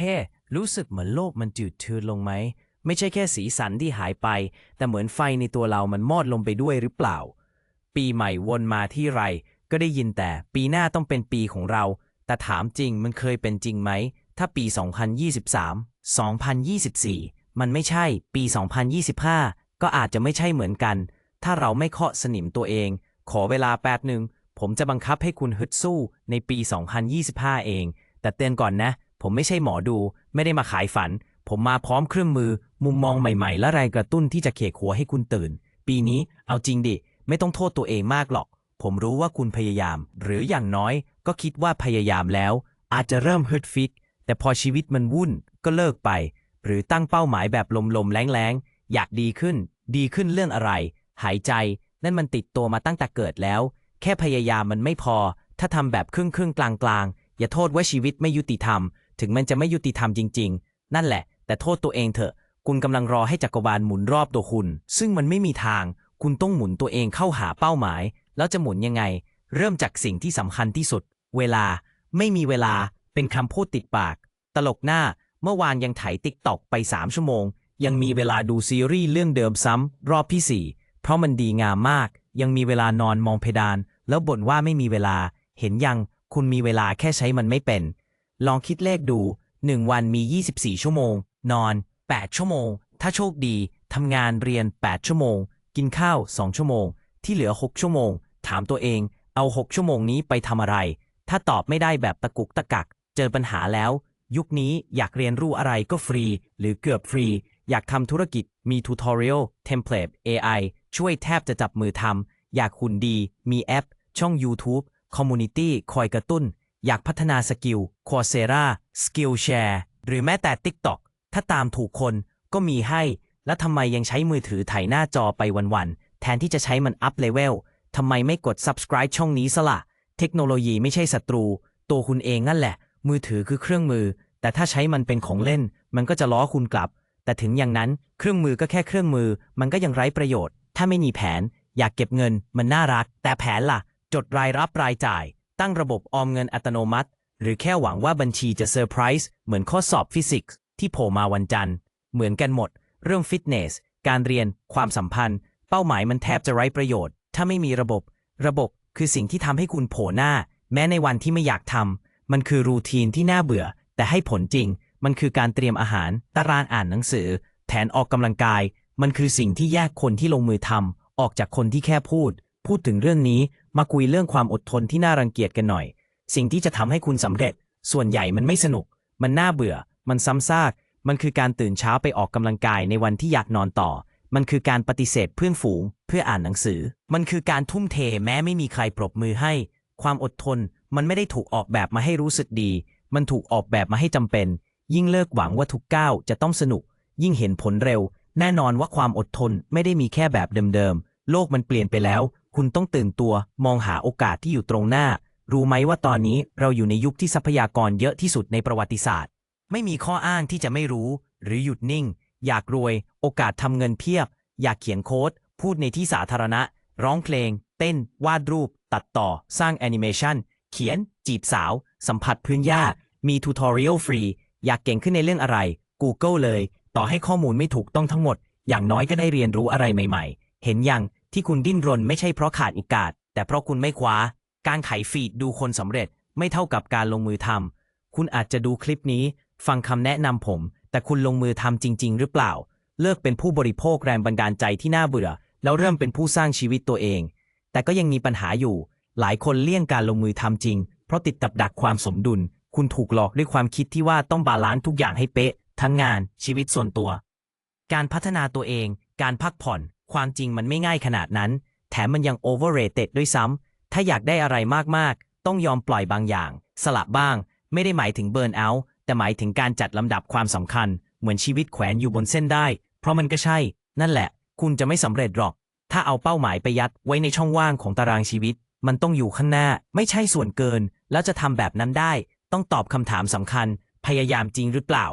เฮ้รู้สึกเหมือนโลกมันจืดชืดลงไหม ไม่ใช่แค่สีสันที่หายไป แต่เหมือนไฟในตัวเรามันมอดลงไปด้วยหรือเปล่า ปีใหม่วนมาที่ไร ก็ได้ยินแต่ปีหน้าต้องเป็นปีของเรา แต่ถามจริงมันเคยเป็นจริงไหม ถ้าปี 2023 2024 มันไม่ใช่ ปี 2025 ก็อาจจะไม่ใช่เหมือนกัน ถ้าเราไม่เคาะสนิมตัวเอง ขอเวลาแป๊บหนึ่งผมจะบังคับให้คุณฮึดสู้ในปี 2025 เอง แต่เตือนก่อนนะ ผมไม่ใช่หมอดู ไม่ได้มาขายฝัน ผมมาพร้อมเครื่องมือ มุมมองใหม่ๆ และแรงกระตุ้นที่จะเขกหัวให้คุณตื่น ปีนี้เอาจริงดิ ไม่ต้องโทษตัวเองมากหรอก ผมรู้ว่าคุณพยายาม หรืออย่างน้อย ก็คิดว่าพยายามแล้ว อาจจะเริ่มฮึดฟิตแต่พอชีวิตมันวุ่นก็เลิกไป หรือตั้งเป้าหมายแบบลมๆแรงๆอยากดีขึ้น ดีขึ้นเรื่องอะไร หายใจ นั่นมันติดตัวมาตั้งแต่เกิดแล้ว แค่พยายามมันไม่พอ ถ้าทำแบบครึ่งๆกลางๆอย่าโทษว่าชีวิตไม่ยุติธรรม ถึงมันจะไม่ยุติธรรมจริง ๆ นั่นแหละ แต่โทษตัวเองเถอะ คุณกำลังรอให้จักรวาลหมุนรอบตัวคุณ ซึ่งมันไม่มีทาง คุณต้องหมุนตัวเองเข้าหาเป้าหมาย แล้วจะหมุนยังไง เริ่มจากสิ่งที่สำคัญที่สุด เวลา ไม่มีเวลา เป็นคำพูดติดปาก ตลกหน้า เมื่อวานยังไถติ๊กตอกไป 3 ชั่วโมง ยังมีเวลาดูซีรีส์เรื่องเดิมซ้ำรอบที่ 4 เพราะมันดีงามมาก ยังมีเวลานอนมองเพดาน แล้วบ่นว่าไม่มีเวลา เห็นยัง คุณมีเวลาแค่ใช้มันไม่เป็น ลองคิดเลขดู 1 วันมี 24 ชั่วโมง นอน 8 ชั่วโมง ถ้าโชคดีทำงานเรียน 8 ชั่วโมง กินข้าว 2 ชั่วโมง ที่เหลือ 6 ชั่วโมง ถามตัวเอง เอา 6 ชั่วโมงนี้ไปทำอะไร ถ้าตอบไม่ได้แบบตะกุกตะกัก เจอปัญหาแล้ว ยุคนี้อยากเรียนรู้อะไรก็ฟรี หรือเกือบฟรี อยากทำธุรกิจมีทูทอเรียลเทมเพลต AI ช่วยแทบจะจับมือทำอยากหุ่นดี มีแอป ช่อง YouTube คอมมูนิตี้คอยกระตุ้น อยากพัฒนาสกิล Coursera Skillshare หรือแม้แต่ TikTok ถ้าตามถูกคนก็มีให้ แล้วทำไมยังใช้มือถือถ่ายหน้าจอไปวันๆ แทนที่จะใช้มันอัพเลเวลทำไมไม่กด subscribe ช่องนี้ซะละ่ะเทคโนโลยีไม่ใช่ศัตรู ตัวคุณเองนั่นแหละ มือถือคือเครื่องมือ แต่ถ้าใช้มันเป็นของเล่น มันก็จะล้อคุณกลับ แต่ถึงอย่างนั้นเครื่องมือก็แค่เครื่องมือ มันก็ยังไร้ประโยชน์ ถ้าไม่มีแผน อยากเก็บเงิน มันน่ารัก แต่แผนล่ะ จดรายรับรายจ่าย ตั้งระบบออมเงินอัตโนมัติ หรือแค่หวังว่าบัญชีจะเซอร์ไพรส์เหมือนข้อสอบฟิสิกส์ที่โผล่มาวันจันทร์ เหมือนกันหมด เรื่องฟิตเนส การเรียน ความสัมพันธ์ เป้าหมายมันแทบจะไร้ประโยชน์ ถ้าไม่มีระบบ ระบบคือสิ่งที่ทำให้คุณโผล่หน้า แม้ในวันที่ไม่อยากทำมันคือรูทีนที่น่าเบื่อ แต่ให้ผลจริง มันคือการเตรียมอาหาร ตารางอ่านหนังสือ แผนออกกำลังกาย มันคือสิ่งที่แยกคนที่ลงมือทำออกจากคนที่แค่พูด พูดถึงเรื่องนี้มาคุยเรื่องความอดทนที่น่ารังเกียจกันหน่อย สิ่งที่จะทำให้คุณสำเร็จ ส่วนใหญ่มันไม่สนุก มันน่าเบื่อ มันซ้ำซาก มันคือการตื่นเช้าไปออกกำลังกายในวันที่อยากนอนต่อ มันคือการปฏิเสธเพื่อนฝูง เพื่ออ่านหนังสือ มันคือการทุ่มเทแม้ไม่มีใครปรบมือให้ ความอดทน มันไม่ได้ถูกออกแบบมาให้รู้สึกดี มันถูกออกแบบมาให้จำเป็น ยิ่งเลิกหวังว่าทุกก้าวจะต้องสนุก ยิ่งเห็นผลเร็ว แน่นอนว่าความอดทนไม่ได้มีแค่แบบเดิมๆ โลกมันเปลี่ยนไปแล้ว คุณต้องตื่นตัวมองหาโอกาสที่อยู่ตรงหน้า รู้ไหมว่าตอนนี้เราอยู่ในยุคที่ทรัพยากรเยอะที่สุดในประวัติศาสตร์ ไม่มีข้ออ้างที่จะไม่รู้ หรือหยุดนิ่ง อยากรวย โอกาสทำเงินเพียบ อยากเขียนโค้ด พูดในที่สาธารณะ ร้องเพลง เต้น วาดรูป ตัดต่อ สร้างแอนิเมชันเขียน จีบสาว สัมผัสพื้นหญ้ามีทูทอเรียลฟรี อยากเก่งขึ้นในเรื่องอะไร Google เลย ต่อให้ข้อมูลไม่ถูกต้องทั้งหมด อย่างน้อยก็ได้เรียนรู้อะไรใหม่ ๆ เห็นยัง ที่คุณดิ้นรนไม่ใช่เพราะขาดโอกาส แต่เพราะคุณไม่คว้า การไขฟีดดูคนสำเร็จไม่เท่ากับการลงมือทำคุณอาจจะดูคลิปนี้ ฟังคำแนะนำผม แต่คุณลงมือทำจริง ๆ หรือเปล่า เลิกเป็นผู้บริโภคแรงบันดาลใจที่น่าเบื่อ แล้วเริ่มเป็นผู้สร้างชีวิตตัวเอง แต่ก็ยังมีปัญหาอยู่ หลายคนเลี่ยงการลงมือทำจริง เพราะติดกับดักความสมดุล คุณถูกหลอกด้วยความคิดที่ว่าต้องบาลานซ์ทุกอย่างให้เป๊ะ ทั้งงานชีวิตส่วนตัว การพัฒนาตัวเอง การพักผ่อน ความจริงมันไม่ง่ายขนาดนั้น แถมมันยัง overrated ด้วยซ้ำ ถ้าอยากได้อะไรมากๆ ต้องยอมปล่อยบางอย่าง สละบ้าง ไม่ได้หมายถึงเบิร์นเอาท์แต่หมายถึงการจัดลำดับความสำคัญ เหมือนชีวิตแขวนอยู่บนเส้นได้ เพราะมันก็ใช่ นั่นแหละ คุณจะไม่สำเร็จหรอก ถ้าเอาเป้าหมายไปยัดไว้ในช่องว่างของตารางชีวิต มันต้องอยู่ข้างหน้า ไม่ใช่ส่วนเกิน แล้วจะทำแบบนั้นได้ ต้องตอบคำถามสำคัญ พยายามจริงหรือเปล่า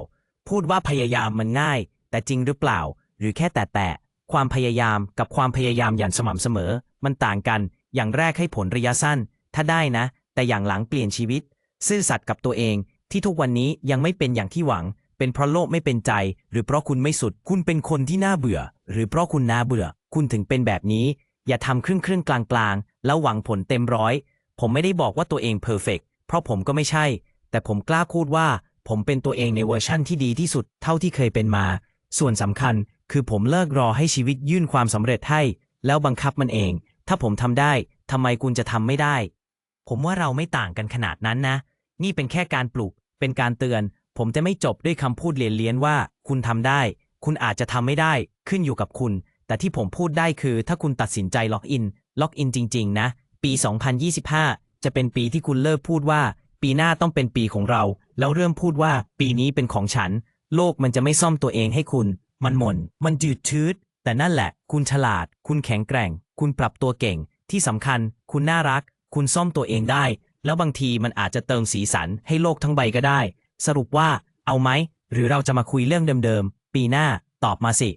พูดว่าพยายามมันง่าย แต่จริงหรือเปล่า หรือแค่แต่แต่ ความพยายามกับความพยายามอย่างสม่ำเสมอ มันต่างกัน อย่างแรกให้ผลระยะสั้น ถ้าได้นะ แต่อย่างหลังเปลี่ยนชีวิต ซื่อสัตย์กับตัวเอง ที่ทุกวันนี้ยังไม่เป็นอย่างที่หวัง เป็นเพราะโลกไม่เป็นใจ หรือเพราะคุณไม่สุด คุณเป็นคนที่น่าเบื่อ หรือเพราะคุณน่าเบื่อ คุณถึงเป็นแบบนี้ อย่าทำครึ่งครึ่งๆกลางกลางๆแล้วหวังผลเต็มร้อย ผมไม่ได้บอกว่าตัวเองเพอร์เฟกเพราะผมก็ไม่ใช่ แต่ผมกล้าพูดว่า ผมเป็นตัวเองในเวอร์ชั่นที่ดีที่สุด เท่าที่เคยเป็นมา ส่วนสำคัญคือผมเลิกรอให้ชีวิตยื่นความสำเร็จให้ แล้วบังคับมันเอง ถ้าผมทำได้ทำไมคุณจะทำไม่ได้ ผมว่าเราไม่ต่างกันขนาดนั้นนะ นี่เป็นแค่การปลุก เป็นการเตือน ผมจะไม่จบด้วยคำพูดเลียนๆว่า คุณทำได้ คุณอาจจะทำไม่ได้ ขึ้นอยู่กับคุณ แต่ที่ผมพูดได้คือ ถ้าคุณตัดสินใจล็อกอิน ล็อกอินจริง ๆ นะ ปี 2025 จะเป็นปีที่คุณเลิกพูดว่า ปีหน้าต้องเป็นปีของเรา แล้วเริ่มพูดว่า ปีนี้เป็นของฉัน โลกมันจะไม่ซ่อมตัวเองให้คุณ มันหม่น มันจืดชืด แต่นั่นแหละ คุณฉลาด คุณแข็งแกร่ง คุณปรับตัวเก่ง ที่สำคัญ คุณน่ารัก คุณซ่อมตัวเองได้ แล้วบางทีมันอาจจะเติมสีสันให้โลกทั้งใบก็ได้ สรุปว่า เอาไหม หรือเราจะมาคุยเรื่องเดิมๆ ปีหน้า ตอบมาสิ